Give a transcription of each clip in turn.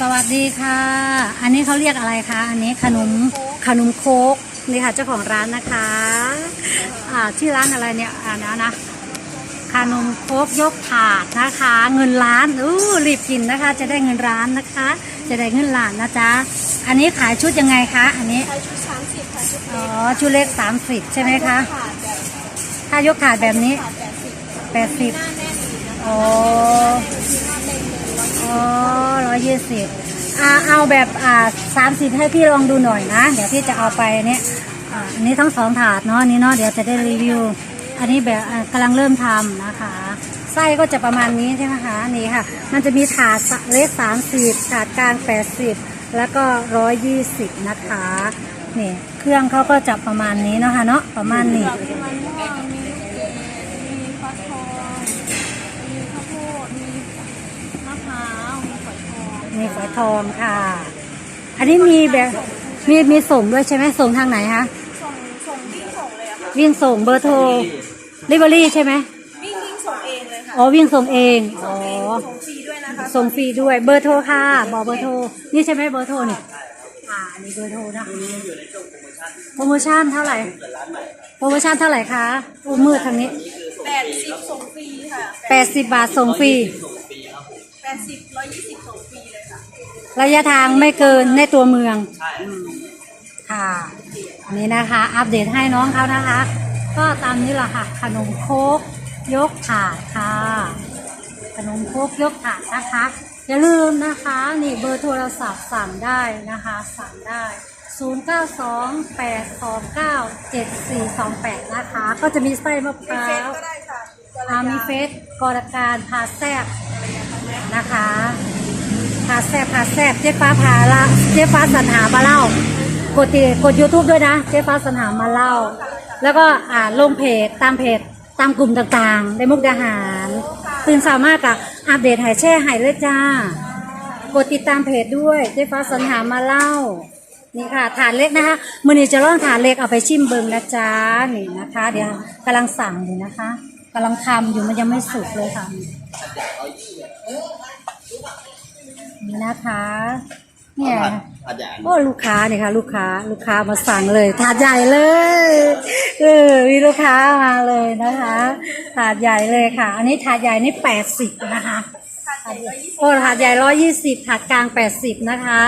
สวัสดีค่ะ อันนี้เขาเรียกอะไรคะ อันนี้ขนมขนมโคกนี่ค่ะเจ้าของร้านนะคะอ่าชื่อร้านอะไรเนี่ยอ่านะนะขนมโคกยกถาดนะคะ เงินล้านอู้รีบกินนะคะ จะได้เงินร้านนะคะ จะได้เงินล้านนะจ๊ะอันนี้ขายชุดยังไงคะ อันนี้ใช้ชุดสามสิบค่ะชุดอ๋อชุดเล็กสามสิบใช่ไหมคะขาดแบบถ้ายกถาดแบบนี้ขาดแปดสิบแปดสิบหน้าแน่นอีกนะคะอ๋อ มีหน้าเต็มเลยร้อย อ๋อร้อ ยี่สิบเอาแบบอ่าสามสิบให้พี่ลองดูหน่อยนะ เดี๋ยวพี่จะเอาไปเนี่ยอันนี้ทั้งสองถาดเนาะนี้เนาะเดี๋ยวจะได้รีวิว อันนี้แบบอ่ากำลังเริ่มทำนะคะไส้ก็จะประมาณนี้ใช่ไหมคะนี่ค่ะ มันจะมีถาดเล็กสามสิบถาดกลางแปดสิบแล้วก็ร้อยยี่สิบนะคะนี่เครื่องเขาก็จะประมาณนี้เนาะค่ะเนาะประมาณนี้มีมันม่วงมีลูกเกดมีฟักทองมีข้าวโพดมีมะพร้าว มีฝอยทองมีฝอยทองค่ะ อันนี้มีแบบมีมีส่งด้วยใช่ไหมส่งทางไหนคะส่งส่งวิ่งส่งเลยอะค่ะวิ่งส่งเบอร์โทรลิเวอรี่ใช่ไหมวิ่งวิ่งส่งเองเลยค่ะอ๋อวิ่งส่งเองอ๋อส่งฟรีด้วยนะคะส่งฟรีด้วยเบอร์โทรค่ะบอกเบอร์โทรนี่ใช่ไหมเบอร์โทรนี่อ่าอันนี้เบอร์โทรนะคะโปรโมชั่นเท่าไหร่โปรโมชั่นเท่าไหร่คะโอ้มืดทางนี้แปดสิบส่งฟรีค่ะแปดสิบบาทส่งฟรีแปดสิบร้อยยี่สิบ ระยะทางไม่เกินในตัวเมืองอืมค่ะอันนี้นะคะ อัปเดตให้น้องเขานะคะ ก็ตามนี้แหละค่ะ ขนมโคกยกถาดค่ะ ขนมโคกยกถาดนะคะ อย่าลืมนะคะ นี่เบอร์โทรศัพท์สั่งได้นะคะสั่งได้ 0928297428 นะคะ ก็จะมีไส้มะพมีร้าเฟซวก็ได้ค่ะอามีเฟสกรการพาแซบนะคะพาแซบพาแซบเจ๊ฟ้าพาละเจ๊ฟ้าสัญหามาเล่ากดติกด YouTube ด้วยนะ เจ๊ฟ้าสัญหามาเล่า แล้วก็อ่าลงเพจตามเพจตามกลุ่มต่างๆในมุกดาหาร ตื่นสามารถกับอัปเดตหายแช่หายเลยจ้ากดติดตามเพจด้วยเจ๊ฟ้าสัญหามาเล่านี่ค่ะฐานเล็กนะคะมือนี้จะลองฐานเล็กเอาไปชิมเบิงนะจ๊ะนี่นะคะ เดี๋ยวกำลังสั่งอยู่นะคะกำลังทำอยู่มันยังไม่สุกเลยค่ะ นี่นะคะ เนี่ยอาจารย์โอ้ลูกค้าเนี่ยค่ะ ลูกค้าลูกค้ามาสั่งเลยถาดใหญ่เลยเออมีลูกค้ามาเลยนะคะถาดใหญ่เลยค่ะ อันนี้ถาดใหญ่นี่แปดสิบนะคะขาดเจ็ดร้อยยี่สิบโอ้ถาดใหญ่ร้อยยี่สิบถาดกลางแปดสิบนะคะ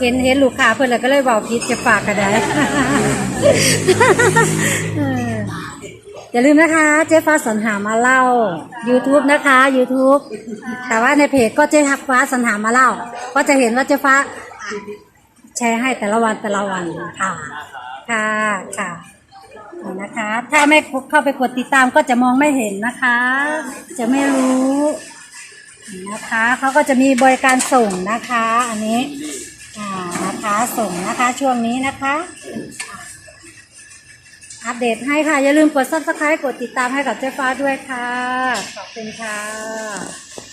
เห็นเห็นลูกค้าเพื่อนเลยก็เลยบอกพิดจะฝากกันได้เอย่าลืมนะคะเจ๊ฟ้าสรรหามาเล่า YouTube นะคะ YouTube แต่ว่าในเพจก็เจ๊ฟ้าสรรหามาเล่า ก็จะเห็นว่าเจ๊ฟ้าแชร์ให้แต่ละวันแต่ละวันค่ะค่ะค่ะนะคะ ถ้าไม่เข้าไปกดติดตามก็จะมองไม่เห็นนะคะ จะไม่รู้นะคะเขาก็จะมีบริการส่งนะคะ อันนี้อ่านะคะส่งนะคะช่วงนี้นะคะ อัปเดตให้ค่ะ อย่าลืมกด subscribe กดติดตามให้กับเจ๊ฟ้าด้วยค่ะ ขอบคุณค่ะ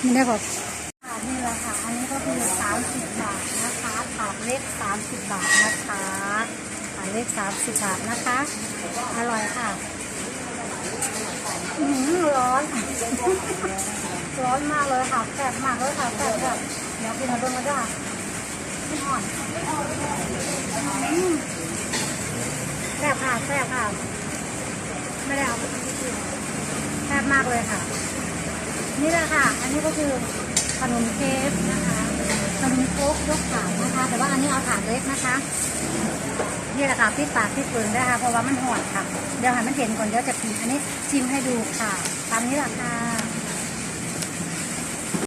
ไม่ได้บอกถาดนี่แหละค่ะ อันนี้ก็คือสามสิบบาทนะคะถาดเล็กสามสิบบาทนะคะถาดเล็กสามสิบบาทนะคะ อร่อยค่ะอื้อหือร้อน ร้อนมากเลยค่ะแสบมากเลยค่ะแสบแบบเดี๋ยวกินมาด้วยมาด้วยค่ะไม่อ่อนอืมแสบค่ะแสบค่ะ ไม่ได้เอาไปกินแสบมากเลยค่ะ นี่แหละค่ะ อันนี้ก็คือขนมเค้กนะคะขนมโค้กยกถาดนะคะ แต่ว่าอันนี้เอาถาดเล็กนะคะนี่แหละค่ะพี่ปากพี่ปืนได้ค่ะเพราะว่ามันหอดค่ะ เดี๋ยวให้มันเห็นก่อนเดี๋ยวจะกินอันนี้ชิมให้ดูค่ะ ตามนี้แหละค่ะ